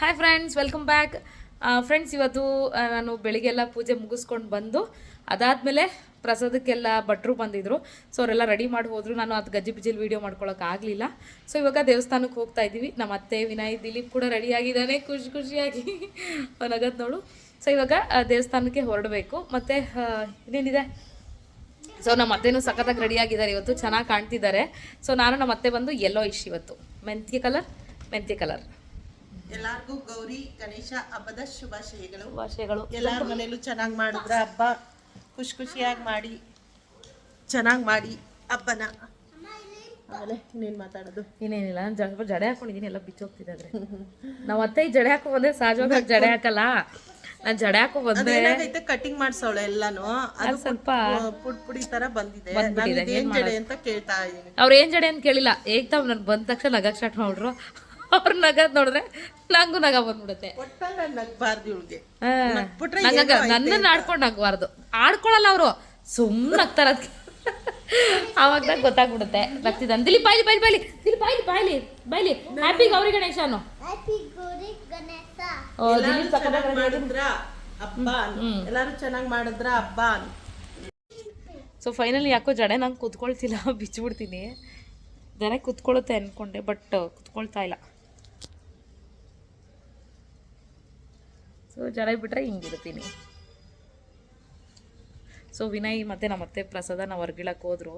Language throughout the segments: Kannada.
Hi friends welcome back friends ಇವತ್ತು ನಾನು ಬೆಳಿಗ್ಗೆಲ್ಲ ಪೂಜೆ ಮುಗಿಸ್ಕೊಂಡು ಬಂದು, ಅದಾದಮೇಲೆ ಪ್ರಸಾದಕ್ಕೆಲ್ಲ ಭಟ್ರು ಬಂದಿದ್ರು. ಸೊ ಅವರೆಲ್ಲ ರೆಡಿ ಮಾಡಿ ಹೋದರು. ನಾನು ಅದು ಗಜ್ಜಿ ಬಿಜಿಲಿ ವೀಡಿಯೋ ಆಗಲಿಲ್ಲ. ಸೊ ಇವಾಗ ದೇವಸ್ಥಾನಕ್ಕೆ ಹೋಗ್ತಾ ಇದ್ದೀವಿ. ನಮ್ಮ ಅತ್ತೆ, ವಿನಯ್, ದಿಲೀಪ್ ಕೂಡ ರೆಡಿ ಆಗಿದ್ದಾನೆ ಖುಷಿ ಖುಷಿಯಾಗಿ. ನಗದ್ ನೋಡು. ಸೊ ಇವಾಗ ದೇವಸ್ಥಾನಕ್ಕೆ ಹೊರಡಬೇಕು. ಮತ್ತು ಇನ್ನೇನಿದೆ? ಸೊ ನಮ್ಮ ಅತ್ತೆನೂ ಸಖತ್ತಾಗಿ ರೆಡಿ ಆಗಿದ್ದಾರೆ ಇವತ್ತು. ಚೆನ್ನಾಗಿ ಕಾಣ್ತಿದ್ದಾರೆ. ಸೊ ನಾನು ನಮ್ಮ ಅತ್ತೆ ಬಂದು ಯೆಲ್ಲೋ ಇಶ್ ಇವತ್ತು. ಮೆಂತ್ಯ ಕಲರ್ ಮೆಂತ್ಯ ಕಲರ್ ಎಲ್ಲಾರ್ಗೂ ಗೌರಿ ಗಣೇಶ ಹಬ್ಬದ ಶುಭಾಶಯಗಳು. ಶುಭಾಶಯಗಳು. ಎಲ್ಲಾರ ಮನೇಲೂ ಚೆನ್ನಾಗಿ ಮಾಡಿದ್ರ ಹಬ್ಬ ಖುಷಿ ಖುಷಿಯಾಗಿ ಮಾಡಿ ಚೆನ್ನಾಗಿ ಮಾಡಿ ಹಬ್ಬನ. ಆಮೇಲೆ ಇನ್ನೇನು ಮಾತಾಡೋದು? ಇನ್ನೇನಿಲ್ಲ ನಾನು ಜಡೆ ಹಾಕೊಂಡಿದ್ದೀನಿ ಎಲ್ಲ ಬಿಚ್ಚೋಗ್ತಿದ್ದಾರೆ ನಾವು ಅತ್ತೆ ಈ ಜಡೆ ಹಾಕೋ ಬಂದ್ರೆ ಸಹಜವಾಗಿ ಜಡೆ ಹಾಕಲ್ಲ. ನಾನು ಜಡೆ ಹಾಕೋ ಬಂದ್ರೆ ಅದೇನಾಗೈತೆ ಕಟಿಂಗ್ ಮಾಡ್ಸೋಳೆ ಎಲ್ಲಾನು. ಅದು ಸ್ವಲ್ಪ ಪುಡ್ ಪುಡಿ ತರ ಬಂದಿದೆ. ನಾನು ಏನ್ ಜಡೆ ಅಂತ ಕೇಳ್ತಾ ಇದೀನಿ. ಅವ್ರು ಏನ್ ಜಡೆ ಅಂತ ಕೇಳಿಲ್ಲ. ಏಕ್ತಾವ್ ನನ್ ಬಂದ ತಕ್ಷಣ ನಗಕ್ ಸ್ಟಾರ್ಟ್ ಮಾಡ್ರು ಅವ್ರು ನಗದ್ ನೋಡಿದ್ರೆ ನಂಗೂ ನಗ ಬಂದ್ಬಿಡುತ್ತೆ. ನಗ ನನ್ನ ಆಡ್ಕೊಂಡು ನಗಬಾರ್ದು. ಆಡ್ಕೊಳಲ್ಲ ಅವರು. ಸುಮ್ಮನೆ ನಗ್ತಾರ ಅವಾಗ ನಂಗೆ ಗೊತ್ತಾಗ್ಬಿಡುತ್ತೆ. ನಗ್ತಿದ್ದಾನೆ ದಿಲಿ ಬಾಯ್ಲಿ ಬಾಯ್ಲಿ ಬಾಯ್ಲಿ. ದಿಲಿ ಬಾಯ್ಲಿ ಬಾಯ್ಲಿ ಬಾಯ್ಲಿ. ಹ್ಯಾಪಿ ಗೌರಿ ಗಣೇಶನು. ಓ ದಿಲೀಪ್ ಹಬ್ಬ ಎಲ್ಲಾರು ಚೆನ್ನಾಗಿ ಮಾಡಿದ್ರ? ಹಬ್ಬ ಸೊ ಫೈನಲಿ ಯಾಕೋ ಜಡೆ ನಂಗೆ ಕುತ್ಕೊಳ್ತಿಲ್ಲ. ಬಿಚ್ಚಿಬಿಡ್ತೀನಿ ಜನ ಕುತ್ಕೊಳ್ಳುತ್ತೆ ಅನ್ಕೊಂಡೆ ಬಟ್ ಕುತ್ಕೊಳ್ತಾ ಇಲ್ಲ. ಸೊ ಜನ ಬಿಟ್ಟರೆ ಹಿಂಗಿರ್ತೀನಿ ಸೊ ವಿನಯ್ ಮತ್ತು ನಮ್ಮ ಅತ್ತೆ ಪ್ರಸಾದ ನಾವು ಹೊರ್ಗಿಡಕ್ಕೆ ಹೋದರು,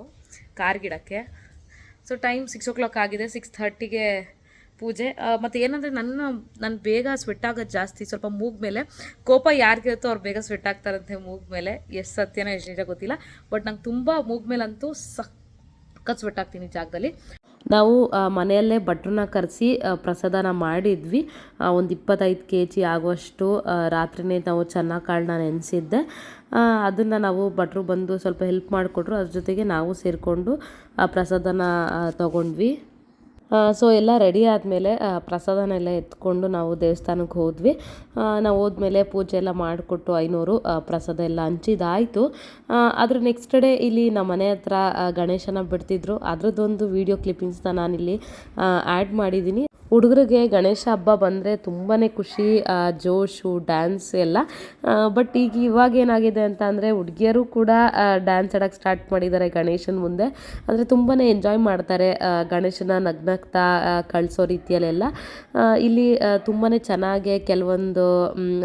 ಕಾರ್ ಗಿಡಕ್ಕೆ. So time six o'clock ಆಗಿದೆ ಸಿಕ್ಸ್ ಥರ್ಟಿಗೆ ಪೂಜೆ. ಮತ್ತು ಏನಂದರೆ ನನ್ನ, ನಾನು ಬೇಗ ಸ್ವೆಟ್ ಆಗೋದು ಜಾಸ್ತಿ. ಸ್ವಲ್ಪ ಮೂಗ್ ಮೇಲೆ, ಕೋಪ ಯಾರಿಗಿರುತ್ತೋ ಅವ್ರು ಬೇಗ ಸ್ವೆಟ್ ಆಗ್ತಾರಂತೆ ಮೂಗ್ ಮೇಲೆ. ಎಷ್ಟು ಸತ್ಯನೋ ಎಷ್ಟು ನಿಜ ಗೊತ್ತಿಲ್ಲ. ಬಟ್ ನಂಗೆ ತುಂಬ ಮೂಗ್ ಮೇಲಂತೂ ಸಖತ್ ಸ್ವೆಟ್ ಆಗ್ತೀನಿ ಜಾಗದಲ್ಲಿ. ನಾವು ಮನೆಯಲ್ಲೇ ಭಟ್ರನ್ನ ಕರೆಸಿ ಪ್ರಸಾದನ ಮಾಡಿದ್ವಿ. ಒಂದು ಇಪ್ಪತ್ತೈದು ಕೆ ಜಿ ಆಗುವಷ್ಟು ರಾತ್ರಿಯೇ ರಾತ್ರಿನೇ ನಾವು ಚೆನ್ನಾಗಿ ಕಾಳನ್ನ ನೆನೆಸಿದ್ದೆ. ಅದನ್ನು ನಾವು ಭಟ್ರು ಬಂದು ಸ್ವಲ್ಪ ಹೆಲ್ಪ್ ಮಾಡಿಕೊಟ್ರು. ಅದ್ರ ಜೊತೆಗೆ ನಾವು ಸೇರಿಕೊಂಡು, ಆ, ಪ್ರಸಾದನ ತಗೊಂಡ್ವಿ. ಸೊ ಎಲ್ಲ ರೆಡಿ ಆದಮೇಲೆ ಪ್ರಸಾದನೆಲ್ಲ ಎತ್ಕೊಂಡು ನಾವು ದೇವಸ್ಥಾನಕ್ಕೆ ಹೋದ್ವಿ. ನಾವು ಹೋದ್ಮೇಲೆ ಪೂಜೆ ಎಲ್ಲ ಮಾಡಿಕೊಟ್ಟು ಐನೂರು ಪ್ರಸಾದ ಎಲ್ಲ ಹಂಚಿದಾಯಿತು ಅದ್ರ ನೆಕ್ಸ್ಟ್ ಡೇ ಇಲ್ಲಿ ನಮ್ಮ ಮನೆ ಹತ್ರ ಗಣೇಶನ ಬಿಡ್ತಿದ್ರು. ಅದರದ್ದೊಂದು ವಿಡಿಯೋ ಕ್ಲಿಪ್ಪಿಂಗ್ಸ್ನ ನಾನಿಲ್ಲಿ ಆ್ಯಡ್ ಮಾಡಿದ್ದೀನಿ. ಹುಡುಗರಿಗೆ ಗಣೇಶ ಹಬ್ಬ ಬಂದರೆ ತುಂಬಾ ಖುಷಿ ಜೋಶು ಡ್ಯಾನ್ಸ್ ಎಲ್ಲ. ಬಟ್ ಈಗ ಇವಾಗ ಏನಾಗಿದೆ ಅಂತ ಅಂದರೆ ಹುಡುಗಿಯರು ಕೂಡ ಡ್ಯಾನ್ಸ್ ಆಡೋಕ್ಕೆ ಸ್ಟಾರ್ಟ್ ಮಾಡಿದ್ದಾರೆ ಗಣೇಶನ ಮುಂದೆ. ಅಂದರೆ ತುಂಬಾ ಎಂಜಾಯ್ ಮಾಡ್ತಾರೆ ಗಣೇಶನ ನಗ್ನಗ್ತಾ ಕಳಿಸೋ ರೀತಿಯಲ್ಲೆಲ್ಲ. ಇಲ್ಲಿ ತುಂಬಾ ಚೆನ್ನಾಗೆ ಕೆಲವೊಂದು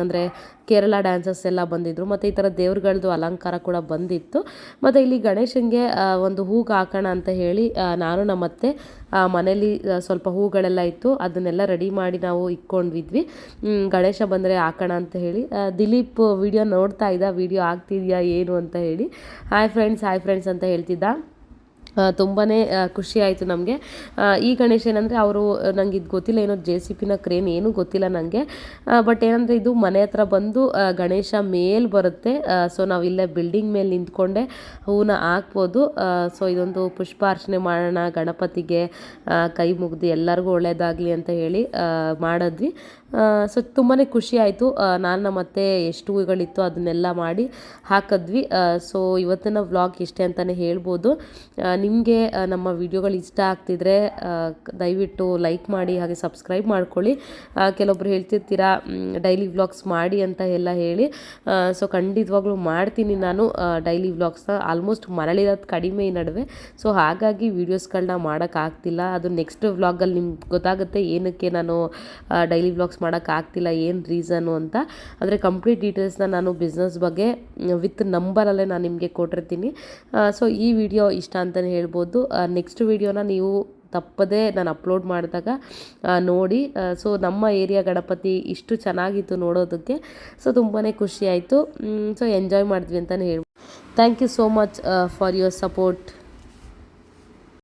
ಅಂದರೆ ಕೇರಳ ಡ್ಯಾನ್ಸಸ್ ಎಲ್ಲ ಬಂದಿದ್ದರು ಮತ್ತು ಈ ಥರ ದೇವ್ರುಗಳದ್ದು ಅಲಂಕಾರ ಕೂಡ ಬಂದಿತ್ತು. ಮತ್ತು ಇಲ್ಲಿ ಗಣೇಶನಿಗೆ ಒಂದು ಹೂಗೆ ಹಾಕೋಣ ಅಂತ ಹೇಳಿ ನಾನು ನಮ್ಮ ಮತ್ತೆ ಮನೇಲಿ ಸ್ವಲ್ಪ ಹೂಗಳೆಲ್ಲ ಇತ್ತು, ಅದನ್ನೆಲ್ಲ ರೆಡಿ ಮಾಡಿ ನಾವು ಇಕ್ಕೊಂಡಿದ್ವಿ ಗಣೇಶ ಬಂದರೆ ಹಾಕೋಣ ಅಂತ ಹೇಳಿ ದಿಲೀಪ್ ವಿಡಿಯೋ ನೋಡ್ತಾ ಇದ್ದ ವಿಡಿಯೋ ಆಗ್ತಿದೆಯಾ, ಏನು ಅಂತ ಹೇಳಿ. ಹಾಯ್ ಫ್ರೆಂಡ್ಸ್ ಹಾಯ್ ಫ್ರೆಂಡ್ಸ್ ಅಂತ ಹೇಳ್ತಿದ್ದ. ತುಂಬಾ ಖುಷಿ ಆಯಿತು ನಮಗೆ. ಈ ಗಣೇಶ ಏನಂದರೆ ಅವರು ನಂಗೆ ಇದು ಗೊತ್ತಿಲ್ಲ, ಏನೋ ಜೆ ಸಿ ಪಿನ ಕ್ರೇನ್ ಏನೂ ಗೊತ್ತಿಲ್ಲ ನನಗೆ ಬಟ್ ಏನಂದರೆ ಇದು ಮನೆ ಹತ್ರ ಬಂದು ಗಣೇಶ ಮೇಲೆ ಬರುತ್ತೆ. ಸೊ ನಾವು ಇಲ್ಲೇ ಬಿಲ್ಡಿಂಗ್ ಮೇಲೆ ನಿಂತ್ಕೊಂಡೆ ಹೂವನ್ನ ಹಾಕ್ಬೋದು. ಸೊ ಇದೊಂದು ಪುಷ್ಪಾರ್ಚನೆ ಮಾಡೋಣ, ಗಣಪತಿಗೆ ಕೈ ಮುಗ್ದು ಎಲ್ಲರಿಗೂ ಒಳ್ಳೆಯದಾಗಲಿ ಅಂತ ಹೇಳಿ ಮಾಡಿದ್ವಿ. ಸೊ ತುಂಬಾ ಖುಷಿ ಆಯಿತು. ನಾನು ನಮ್ಮ ಅತ್ತೆ ಎಷ್ಟು ಹೂಗಳಿತ್ತು ಅದನ್ನೆಲ್ಲ ಮಾಡಿ ಹಾಕಿದ್ವಿ. ಸೊ ಇವತ್ತಿನ ವ್ಲಾಗ್ ಇಷ್ಟೇ ಅಂತಲೇ ಹೇಳ್ಬೋದು. ನಿಮಗೆ ನಮ್ಮ ವಿಡಿಯೋಗಳು ಇಷ್ಟ ಆಗ್ತಿದ್ರೆ ದಯವಿಟ್ಟು ಲೈಕ್ ಮಾಡಿ, ಹಾಗೆ ಸಬ್ಸ್ಕ್ರೈಬ್ ಮಾಡ್ಕೊಳ್ಳಿ. ಕೆಲವೊಬ್ರು ಹೇಳ್ತಿರ್ತೀರಾ ಡೈಲಿ ವ್ಲಾಗ್ಸ್ ಮಾಡಿ ಅಂತ ಎಲ್ಲ ಹೇಳಿ. ಸೊ ಖಂಡಿತವಾಗ್ಲೂ ಮಾಡ್ತೀನಿ ನಾನು ಡೈಲಿ ವ್ಲಾಗ್ಸ್ನ ಆಲ್ಮೋಸ್ಟ್ ಮರಳಿರೋದು ಕಡಿಮೆ ಈ ನಡುವೆ. ಸೊ ಹಾಗಾಗಿ ವೀಡಿಯೋಸ್ಗಳನ್ನ ಮಾಡೋಕ್ಕಾಗ್ತಿಲ್ಲ ಅದು ನೆಕ್ಸ್ಟ್ ವ್ಲಾಗಲ್ಲಿ ನಿಮ್ಗೆ ಗೊತ್ತಾಗುತ್ತೆ ಏನಕ್ಕೆ ನಾನು ಡೈಲಿ ವ್ಲಾಗ್ಸ್ ಮಾಡೋಕ್ಕಾಗ್ತಿಲ್ಲ, ಏನು ರೀಸನು ಅಂತ. ಆದರೆ ಕಂಪ್ಲೀಟ್ ಡೀಟೇಲ್ಸ್ನ ನಾನು ಬಿಸ್ನೆಸ್ ಬಗ್ಗೆ ವಿತ್ ನಂಬರಲ್ಲೇ ನಾನು ನಿಮಗೆ ಕೊಟ್ಟಿರ್ತೀನಿ. ಸೊ ಈ ವಿಡಿಯೋ ಇಷ್ಟ ಅಂತಲೇ ಹೇಳ್ಬೋದು. ನೆಕ್ಸ್ಟ್ ವಿಡಿಯೋನ ನೀವು ತಪ್ಪದೇ ನಾನು ಅಪ್ಲೋಡ್ ಮಾಡಿದಾಗ ನೋಡಿ. ಸೊ ನಮ್ಮ ಏರಿಯಾ ಗಣಪತಿ ಇಷ್ಟು ಚೆನ್ನಾಗಿತ್ತು ನೋಡೋದಕ್ಕೆ. ಸೊ ತುಂಬಾ ಖುಷಿಯಾಯಿತು ಸೊ ಎಂಜಾಯ್ ಮಾಡಿದ್ವಿ ಅಂತಲೇ ಹೇಳ್ಬೋದು. Thank you so much for your support